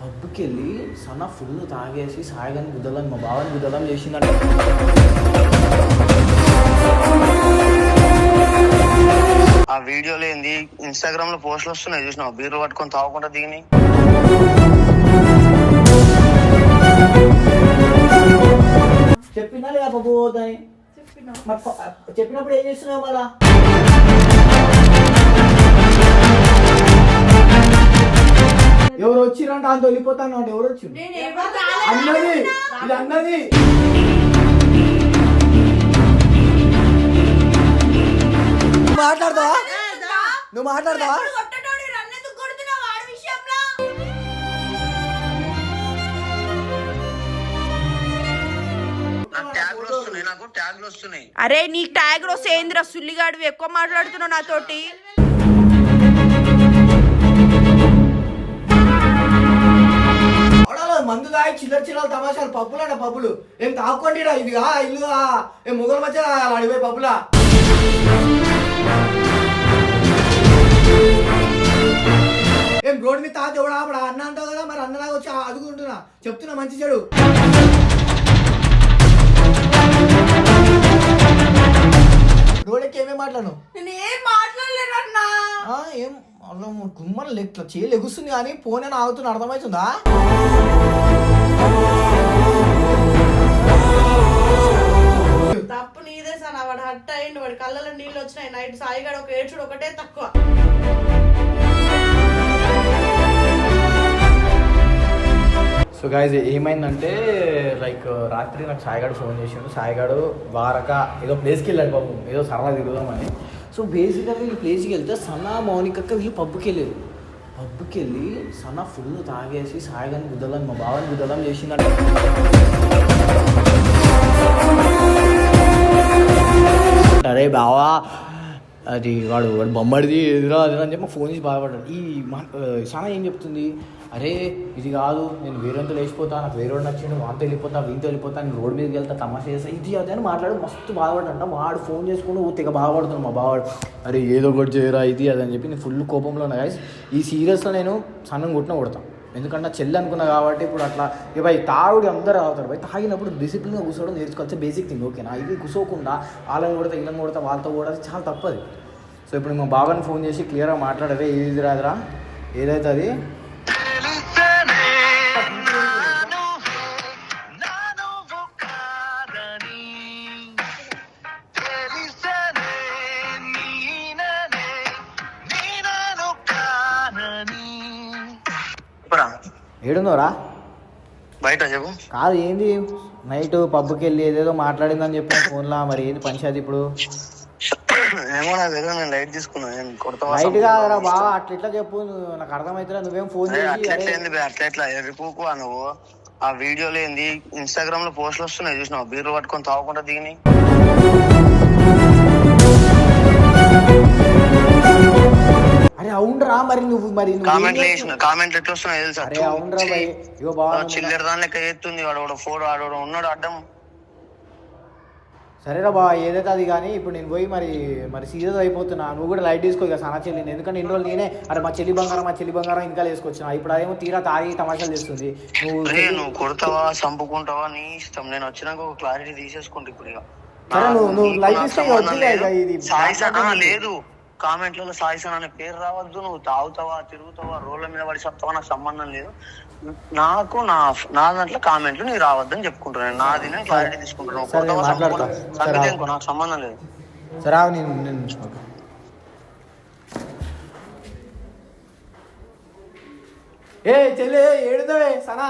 పబ్కి వెళ్ళి సన్న ఫుల్ తాగేసి సాయిగాని గుద్దలని మా బావని గుద్దలం చేసిందంట. ఆ వీడియోలో ఏంది? ఇన్స్టాగ్రామ్లో పోస్టులు వస్తున్నాయి చూసినావు? బీర్లు పట్టుకొని తాగకుండా దిగినాయి చెప్పినా లేదా మరి ప- చెప్పినప్పుడు ఏం చేస్తున్నావు మళ్ళా? ఎవరు వచ్చిరంట అంత వెళ్ళిపోతాను అంటే ఎవరు వచ్చి అన్నది ఇది అన్నది. మాట్లాడతావా? నువ్వు మాట్లాడతావా? అరే నీకు ట్యాగ్ వస్తే ఏందిరా సుల్లిగాడు ఎక్కువ మాట్లాడుతున్నావు నాతోటి. మందు తాగి చిల్లర చిల్లర తమాషాలు పప్పులు అంటే పప్పులు. ఏం తాక్కోండి ఇది ఆ ఇల్లు ఆ ఏం మొగల మధ్య అడిపోయి పప్పులా? ఏం రోడ్డు మీద తాత ఎవడా? అప్పుడు అన్న అంటావు కదా మరి అన్నలాగా వచ్చి అడుగుంటున్నా. చెప్తున్నా మంచి చెడు. రోడ్డుకి ఏమేం మాట్లాడు నేనేం మాట్లాడలేనన్నా. ఏం అలా గుమ్మలు లెక్క చేయలు ఎగుస్తుంది కానీ ఫోన్ అని ఆగుతున్నా అర్థమవుతుందా? తప్పు నీదే సార్ వాడు హట్ అయ్యిండు వాడి కళ్ళలో నీళ్ళు వచ్చినాయి. నైట్ సాయిగాడు ఒక ఏడ్చుడు ఒకటే తక్కువ. సో గాయస్ ఏమైందంటే లైక్ రాత్రి నాకు సాయిగాడు ఫోన్ చేసిండు. సాయిగాడు వారక ఏదో ప్లేస్కి వెళ్ళాడు బాబు ఏదో సరదా తిరుగుదామని. సో బేసిక్గా వీళ్ళు ప్లేస్కి వెళ్తే సనా మౌనికక్క వీళ్ళు పబ్కి వెళ్ళారు. పబ్కి వెళ్ళి సనా ఫుల్ తాగేసి సాయిగాని గుద్దలని మా బావని గుద్దలం చేసిందంట. అరే బావా అది వాడు వాడు బొమ్మడిది ఎదురా అది అని చెప్పి ఫోన్ చేసి బాధపడ్డాడు. ఈ మా ఏం చెప్తుంది? అరే ఇది కాదు నేను వేరేంత లేచిపోతా నాకు వేరే నచ్చిండు వాంతో వెళ్ళిపోతా వీంతో వెళ్ళిపోతా నేను రోడ్ మీదకి వెళ్తా తమాషా చేస్తా ఇది అది అని మాట్లాడి మస్తు బాధపడ్డంట వాడు ఫోన్ చేసుకుని ఓ తెగ బాధపడుతున్నాను మా బావాడు. అరే ఏదో ఒకటి చేయరా ఇది అది అని చెప్పి నేను ఫుల్ కోపంలో ఉన్నా. గాయస్ ఈ సీరియస్లో నేను సన్నం కొట్టిన కొడతాను ఎందుకంటే చెల్లి అనుకున్నా కాబట్టి ఇప్పుడు అట్లా ఇక భయ్ తాగుడు అందరూ తాగుతారు. భయ్ తాగినప్పుడు డిసిప్లిన్గా కూర్చోవడం నేర్చుకోవచ్చు బేసిక్ థింగ్ ఓకేనా ఇది కూర్చోకుండా వాళ్ళని కొడతా వీళ్ళని కొడతా వాళ్ళతో కూడా చాలా తప్పది. సో ఇప్పుడు మా బాబాని ఫోన్ చేసి క్లియర్గా మాట్లాడవే ఏది రాదురా? ఏదైతే అది? ఏడుందోరా బయట చెప్పు. కాదు ఏంది? నైట్ పబ్కి వెళ్ళి ఏదేదో మాట్లాడిందని చెప్పిన ఫోన్లో మరి ఏంది పంచాయతీ ఇప్పుడు? ఏమో నాకు తెలియదు నేను లైట్ తీసుకున్నా నేను నైట్ కాదురా బావా అట్లా ఇట్లా చెప్పు నువ్వు నాకు అర్థమవుతుందా నువ్వేం ఫోన్ చేసి అట్లా ఏంది బే, అట్లా ఎట్లా? ఎర్రిపోకు నువ్వు? ఆ వీడియోలో ఏంది? ఇన్స్టాగ్రామ్లో పోస్టులు వస్తున్నాయి చూసినావు? బీర్లు పట్టుకొని తాగకుండా దిగినాయి అరే అవునరా మరి నువ్వు మరి కామెంట్లు చేస్తున్నావు? వేసిన కామెంట్లు ఎట్లా వస్తున్నాయి తెలుసా? అరే అవునరా భయ్ ఇగో బావా నువ్వు చిల్లర దాని లెక్క ఎత్తుంది వాడు ఆడు వాడు ఉన్నాడు అడ్డం. సరేరా బావ ఏదైతే అది కానీ ఇప్పుడు నేను పోయి మరి మరి సీరియస్ అయిపోతున్నా. నువ్వు కూడా లైట్ తీసుకో ఇక సనా చెల్లిని ఎందుకంటే ఇన్ని రోజులు నేనే అరే మా చెల్లి బంగారం మా చెల్లి బంగారం ఇంకా వేసుకొచ్చిన ఇప్పుడు అదేమో తీరా తాగి తమాషాలు చేస్తుంది. నువ్వు నువ్వు కొడతావా చంపుకుంటావా? నీ ఇష్టం. నేను వచ్చినాక ఒక క్లారిటీ తీసేసుకుంటా ఇప్పుడు ఇక. సరే, నువ్వు- నువ్వు లైట్ ఇది? మాట్లాడడం లేదు. కామెంట్లలో సాయిసన్ అనే పేరు రావద్దు నువ్వు తాగుతావా తిరుగుతావా రోడ్ల మీద పడి చెప్తావా నాకు సంబంధం లేదు. నాకు నా నా దాంట్లో కామెంట్లు నీకు రావద్దని చెప్పుకుంటున్నాను నాది నేను క్లారిటీ తీసుకుంటున్నాను నాకు సంబంధం లేదు. సరే నేను. ఏ చెల్లి ఏడుదవే సనా?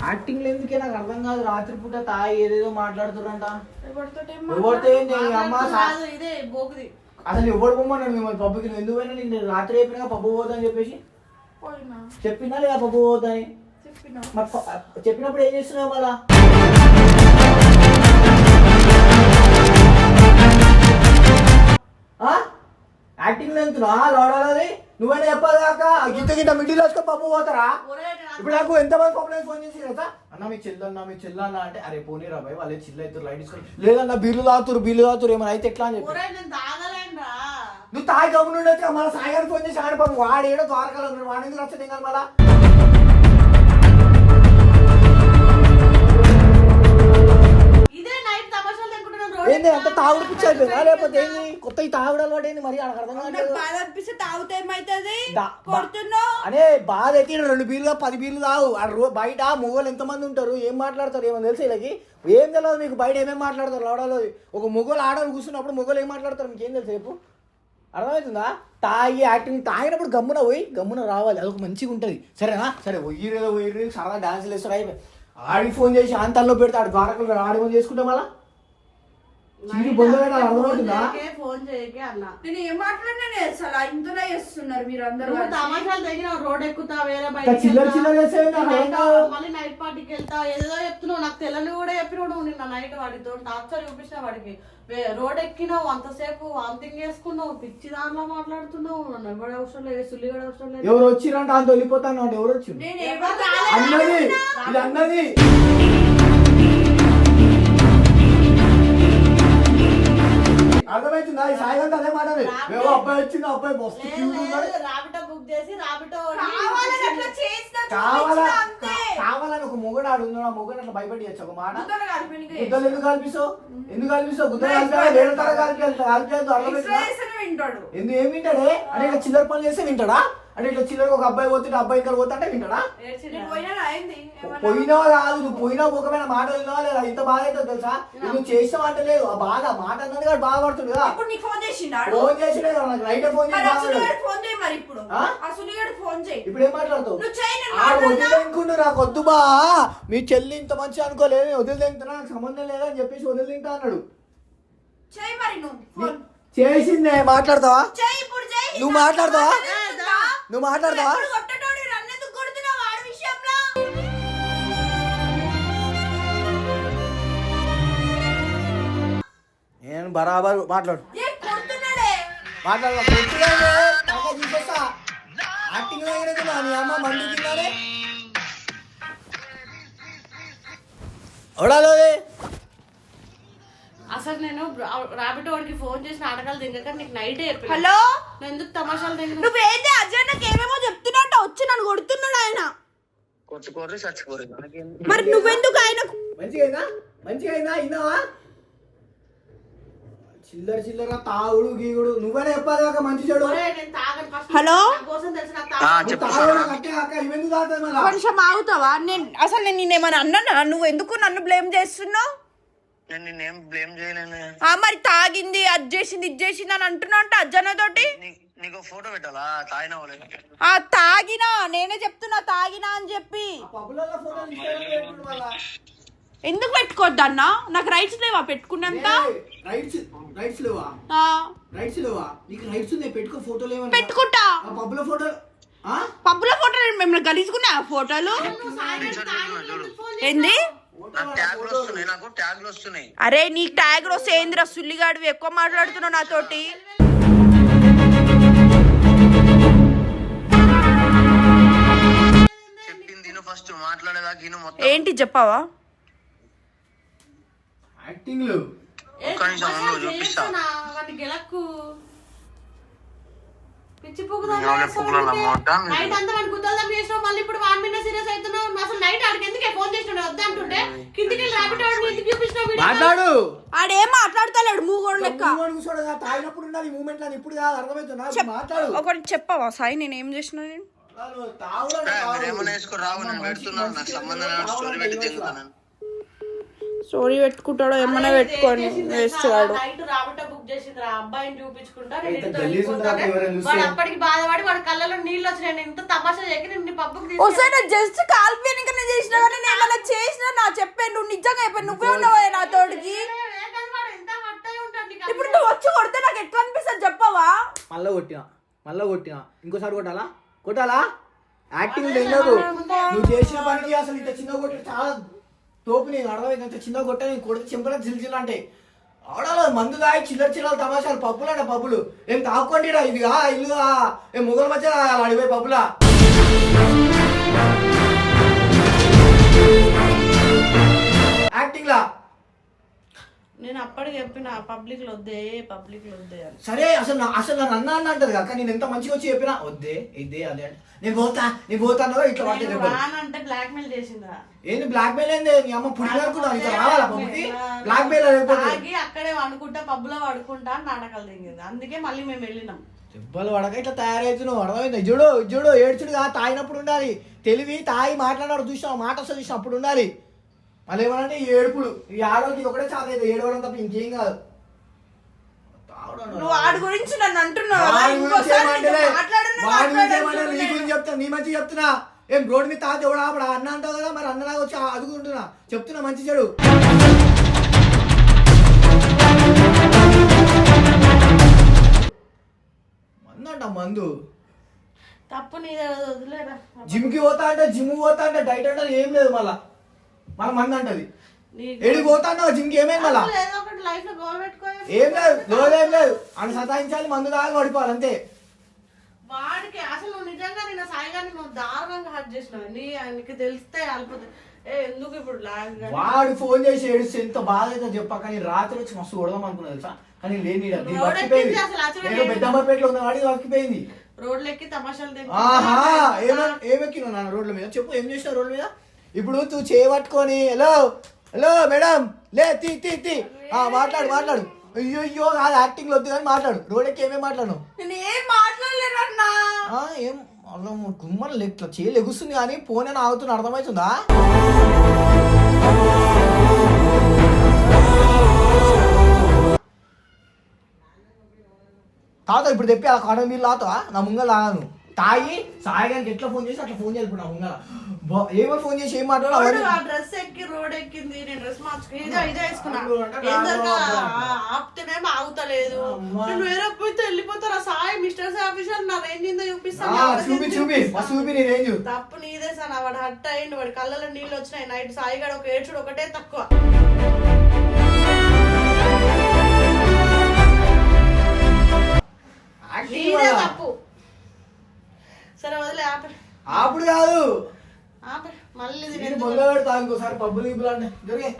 యాక్టింగ్ ఎందుకే నాకు అర్థం కాదు? రాత్రిపూట తాగి ఏదేదో మాట్లాడుతురంట ఇదే బోగుది అసలు ఎవడు పొమ్మన్నాడు మిమ్మల్ని పబ్బుకి నువ్వు ఎందుకు పోయినా నీకు రాత్రి అయిపోయినా పబ్బు పోదని చెప్పేసి? పోయినా. చెప్పినా లేదా పబ్బు పోదని చెప్పినా. మరి ప- చెప్పినప్పుడు ఏం చేస్తున్నావు మళ్ళా? యాక్టింగ్ లెంతున్నా లోడాలి నువ్వైనా చెప్పాలి కాక గిట్ట గిట్ట మిడిల్ వేసుకొని పప్పు పోతారా? ఇప్పుడు నాకు ఎంతమంది పప్పులైన ఫోన్ చేసి కదా అన్న మీ చెల్లన్న మీ చెల్లన్న అంటే అరే పోనీ రా భయ్ వాళ్ళే చిల్లు అవుతారు లైట్ తీసుకొని లేదన్న బిల్లు తాగుతారు బిల్లు తాగుతారు ఏమైనా అయితే ఎట్లా అని చెప్పి. నువ్వు తాగి గమ్మునుండొచ్చు మన సాయి ఫోన్ చేసి ఆడిపోము వాడు ఏడో ద్వారకాలో ఉన్నాడు వాడి ఎందుకు నచ్చదు ఇంకా మళ్ళా? ఏంది అంత తాగుడు పిచ్చి అయిపోయిందా? లేకపోతే ఏంది? కొత్త ఈ తాగుడు అలవాటు ఏంది మరి? నాకు అర్థం నాకు కావట్లేదు. బాధ అనిపిస్తే తాగితే ఏమైతుంది? దా- బా- కొడుతున్నావు? అనే బాధ అయితే ఈడ రెండు బీర్లు పది బీర్లు తాగు. ఆ రో- బయట మొగోళ్ళు ఎంతమంది ఉంటారు? ఏం మాట్లాడతారు? ఏమో తెలుసు వీళ్ళకి ఏం తెలియదు మీకు బయట ఏమేమి మాట్లాడతారు? లోడలో ఒక మొగోలు ఆడవాళ్ళు కూర్చున్నప్పుడు మొగోలు ఏం మాట్లాడతారు? మీకు ఏం తెలుసు చెప్పు. అర్థమవుతుందా? తాగి యాక్టింగ్ తాగినప్పుడు గమ్మున పోయి గమ్మున రావాలి. అదొక మంచిగా ఉంటుంది. సరేనా? సరే ఏదో పోయి సరదా డాన్సులు వేస్తారు. అయిపోయి ఆడికి ఫోన్ చేసి ఆంతాల్లో పెడితే ఆడి ద్వారకలు ఆడి ఫోన్ చేసుకుంటే మళ్ళా చీరి బొంద పెట్టాలి అర్థమవుతుందా ఫోన్ చేయకే అన్న నేను ఏం మాట్లాడినా అసలు ఇంతలో చేస్తున్నారు మీరు అందరూ. తమాషాలు తగిన రోడ్ ఎక్కుతా వేరే ఇంకా బయటికి చిల్లర. చిల్లర. మళ్ళీ నైట్ పార్టీకి వెళ్తా ఏదో చెప్తున్నావు నాకు తెల్లని కూడా చెప్పినావు నువ్వు నిన్న నైట్ వాడితో టార్చర్ చూపించిన వాడికి రోడ్ ఎక్కినావు అంతసేపు వాంతింగ్ చేసుకున్నావు పిచ్చి దాంట్లో మాట్లాడుతున్నావు నన్ను ఎవడ అవసరం లేదు సుల్లిగడ అవసరం లేదు ఎవరు వచ్చిరంటే అంత వెళ్ళిపోతాను అంటే ఎవరు రాలేదు. అన్నది ఇది అన్నది అర్థమవుతుందా ఈ సాయంత్రం అదే మాట అబ్బాయి వచ్చింది అబ్బాయి మస్తు క్యూట్ ఉన్నాడు. రాబిటో బుక్ చేసి రాబిటో కావాలని అట్లా ఒక మొగడు ఆడు ఉన్నాడు ఆ మొగడు అట్లా భయపడి ఒక మాట. గుద్దలు ఎందుకు కల్పిస్తావు? ఎందుకు కల్పిస్తావు? గుద్దలు కలిపి వేరే తర కలిపి కలిపి ఎందుకు ఏం వింటాడే? అంటే చిల్లర పనులు చేస్తే వింటాడా? అంటే ఇట్లా చిల్లర ఒక అబ్బాయి పోతుంటే అబ్బాయి ఇక్కడ పోతుంటే వింటాడా? పోయినా కాదు నువ్వు పోయినా ముఖమైన మాట విన్నావా లేదా? ఇంత బాధ అవుతుంది తెలుసా? నువ్వు చేసిన మాట లేదు. ఆ బాధ మాట అన్నది కదా. నీకు ఫోన్ చేసినా కదా నాకు. రైట్ ఫోన్ చేసి బాధపడు. ఫోన్ ఇప్పుడు. ఏం మాట్లాడుతావు. వదిలేనుకుండు నాకు. వద్దు బా. మీ చెల్లి ఇంత మంచి అనుకోలేదు. నేను నాకు సంబంధం లేదని చెప్పేసి వదిలింటా అన్నాడు. చేయి మరి నువ్వు చేసిందే. మాట్లాడతావా? నువ్వు మాట్లాడతావా? చేస్తా. నువ్వు మాట్లాడతావా? ఎప్పుడు కొట్టేటోడు నన్ను ఎందుకు కొడుతున్నావు? వాడి విషయంలో. నేను బరాబర్ మాట్లాడు. ఏ కొడుతున్నాడే? మాట్లాడు యాక్టింగ్ నీ అమ్మ మండి తిన్నాడే? ఎవడాలో అసలు నేను రాబిటో వాడికి ఫోన్ చేసి నాటకాలు దిగక నీకు నైట్ హలో? నేను ఎందుకు తమాషాలు దిగిన నువ్వేంటి అజయ్ నాకు ఏమేమో చెప్తున్నట్టు వచ్చి నన్ను కొడుతున్నాడు ఆయన. కొట్టుకోరు మరి నువ్వెందుకు ఆయనకు మంచిగా మంచిగా అయిందా అయినావా చిల్లర చిల్లర తాగుడు గీగుడు. నువ్వనే చెప్పాలి కాక మంచి చెడు. ఒరేయ్, నేను తాగను ఫస్ట్ హలో? కొంచెం ఆగుతావా? నేను అసలు నేను నేనేమన్నా అన్నానా? నువ్వు ఎందుకు నన్ను బ్లేమ్ చేస్తున్నావు? నేను నిన్నేం బ్లేమ్ చేయలేను ఆ మరి తాగింది అది చేసింది ఇది చేసింది అని అంటున్నావు అంటే అజ్జనతోటి నీ- నీకు ఫోటో పెట్టాలా? తాగిన వాళ్ళే ఆ తాగినా నేనే చెప్తున్నా తాగినా అని చెప్పి. పబ్బులలో. ఎందుకు పెట్టుకోవద్దన్నా నాకు రైట్స్ లేవా పెట్టుకున్నంత? ఏయ్, రైట్స్ రైట్స్ లేవా? ఆ, రైట్స్ లేవా? నీకు రైట్స్ ఉన్నాయి పెట్టుకో ఫోటోలు ఏమన్నా? పెట్టుకుంటా. ఆ పబ్బుల ఫోటో ఆ? పబ్బుల ఫోటోలు మేము గలీసుకున్నా ఫోటోలు? నువ్వు సాయంత్రం తాగిన ఎందుకు ఫోన్ చేసినావు? ఏంది? నాకు ట్యాగ్లు అరే నీ ట్యాగ్ సేంద్ర సుల్లిగాడు ఎక్కువ మాట్లాడుతున్నావు నాతోటి. ఏంటి చెప్పావా? యాక్టింగ్లు. చూపిస్తా. పిచ్చి? నైట్ అంతా వాడిని గుద్దలు చేసినావు మళ్ళీ ఇప్పుడు వాడి మీద సీరియస్ అవుతున్నావు. అసలు నైట్ ఆడికి ఎందుకే ఫోన్ చేసినాడు వద్దా అంటుంటే కిందికి వెళ్ళి రాబిట్ వాడిని ఎందుకు చూపించినావు వీడియో? మాట్లాడు. ఆడేం మాట్లాడతలేడు మూగోడు లెక్క. తాగినప్పుడు ఉండాలి మూమెంట్ అది ఇప్పుడు కాదు అర్థమవుతుందా? ఇప్పుడు మాట్లాడు. ఒకటి చెప్పావా? సాయి నేను ఏం చేసిన నేను? తాగుడు రావు నేను పెడుతున్నాను నాకు సంబంధం స్టోరీ పెట్టి స్టోరీ పెట్టుకుంటాడో ఏమన్నా పెట్టుకొని చూస్తే? వాడు ఒకసారి జస్ట్ కాల్పేనికనే చేసిన కానీ నేను ఏమన్నా చేసినా నా చెప్పాను నువ్వు నిజంగా చెప్పాను నువ్వే ఉన్నావా నా తోడికి? ఇప్పుడు నువ్వు వచ్చి కొడితే నాకు ఎట్లా అనిపిస్తుంది చెప్పవా? మళ్ళా కొట్టినా మళ్ళా కొట్టినా. ఇంకోసారి కొట్టాలా? కొట్టాలా? యాక్టింగ్ నువ్వు చేసిన పనికి అసలు ఇంత చిన్న కొట్టి చాలా తోపు నేను అర్థమైంది ఇంత చిన్న కొట్ట నేను కొడితే చింపలే చిల్చిల్ అంటే. ఆడాలి మందు దాయి చిల్లర చిల్లర తమాషాలు పప్పులు అంటే పప్పులు. ఏం తాక్కోండిరా ఇది ఆ ఇల్లు ఆ ఏం మొగల మధ్య అడిపోయి పప్పులా? యాక్టింగ్లా నేను అప్పటికి చెప్పిన పబ్లిక్లో వద్దే పబ్లిక్లో వద్దే అని. సరే అసలు నా- అసలు నన్ను అన్న అన్న అంటది కాక నేను ఎంత మంచిగా వచ్చి చెప్పినా వద్దే ఇదే అదే అంటే నేను పోతా నేను పోతాను ఇట్లా రానంటే బ్లాక్ మెయిల్ చేసిందా? ఏంది బ్లాక్ మెయిల్ ఏంది? నీ అమ్మ పుడి అనుకున్నా ఇట్లా రావాలా పంపుకి బ్లాక్ మెయిల్ అయిపోతుంది అక్కడే వండుకుంటా పబ్లో పడుకుంటా అని నాటకాలు దిగింది అందుకే మళ్ళీ మేము వెళ్ళినాం. దెబ్బలు పడక ఇట్లా తయారవుతున్నావు అర్థమైంది? చూడు చూడు ఏడ్చుడు కాదు తాగినప్పుడు ఉండాలి. తెలివి తాగి మాట్లాడాడు చూసినా మాట వస్తుంది చూసినా అప్పుడు ఉండాలి. మళ్ళీ ఏమనంటే ఈ ఏడుపులు ఈ ఆడవాళ్ళకి ఒకటే చాలా ఏడవడం తప్ప ఇంకేం కాదు. నువ్వు వాడి గురించి నన్ను అంటున్నావు వాడి గురించి ఇంకోసారి ఏమంటలే. వాడి గురించి ఏమంటలే. మాట్లాడను నీ గురించి చెప్తా నీ మంచి చెప్తున్నా. ఏం రోడ్డు మీద తాత ఎవడా అప్పుడు అన్న అంటావు కదా మరి అన్నలాగా వచ్చి అదుగుంటున్నా చెప్తున్నా మంచి చెడు. మందు అంట మందు. తప్పు నీదే వదిలేరా. జిమ్కి పోతా అంటే జిమ్ పోతా అంటే డైట్ అంటే ఏం లేదు మళ్ళా. మళ్ళీ మంది అంటది. ఏడికి పోతా అన్నావు జిమ్కి ఏమేం మళ్ళా గోల్ ఏం లేదు రోజు ఏం లేదు. అని సతాయించాలి మందు తాగి పడిపోవాలి అంతే. వాడికి అసలు నువ్వు నిజంగా నిన్న సాయిగాని నువ్వు దారుణంగా హర్ట్ చేసినావు. నీ నీకు తెలిస్తే అల్పతే ఏ ఎందుకు ఇప్పుడు వాడు ఫోన్ చేసి ఏడిస్తే ఎంత బాధ అయితే చెప్పాక కానీ రాత్రి వచ్చి మస్తు కొడదాం అనుకున్నా తెలుసా? కానీ లేని నేను పెద్దమ్మపేటలో ఉన్న వాడి బతికిపోయింది రోడ్లు ఎక్కి తమాషాలు ఏమెక్కినా నాన్న రోడ్ల మీద? చెప్పు ఏం చేసినా రోడ్ల మీద? ఇప్పుడు నువ్వు చేయబట్టుకొని హలో హలో మేడం లే తీ తీ తీ. ఆ, మాట్లాడు మాట్లాడు. అయ్యో అయ్యో కాదు యాక్టింగ్ వద్దు కానీ మాట్లాడు. రోడ్ ఎక్కి ఏమేమి మాట్లాడు నేను ఏం ఆ, అలా గుమ్మలు ఇట్లా చేయలు ఎగుస్తుంది కానీ ఫోన్ అని ఆగుతున్నా అర్థమవుతుందా? తాత ఇప్పుడు తెప్పి అలా కాడ మీరు లాతా నా ముంగల లాగాను. తాగి సాయిగానికి ఎట్లా ఫోన్ చేసి అట్లా ఫోన్ చేయాలి బా- ఏమో ఫోన్ చేసి ఏం మాట్లాడు రోడ్డు అవన్నీ ఆ డ్రెస్ ఎక్కి రోడ్ ఎక్కింది నేను డ్రెస్ మార్చుకుని ఇదే ఇదే. ఆపితేనేమో ఆగుతలేదు. నేను వేరే పోతే వెళ్ళిపోతారా? సాయి మిస్టర్ సాయి ఆఫీసర్ నా రేంజ్ ఏందో ఆ, చూపిస్తాను చూపి చూపి. చూపి నీ రేంజ్ తప్పు నీదే సార్ వాడు హట్ అయ్యిండు వాడి కళ్ళలో నీళ్ళు వచ్చినాయి. నైట్ సాయిగాడు ఒక ఏడ్చుడు ఒకటే తక్కువ. నీదే తప్పు. సరే వదిలే ఆపే ఆపుడు కాదు. ఆపే మళ్ళీ మొదలు పెడతా ఇంకోసారి పబ్బులు ఇబ్బులు అంటే దొరికే.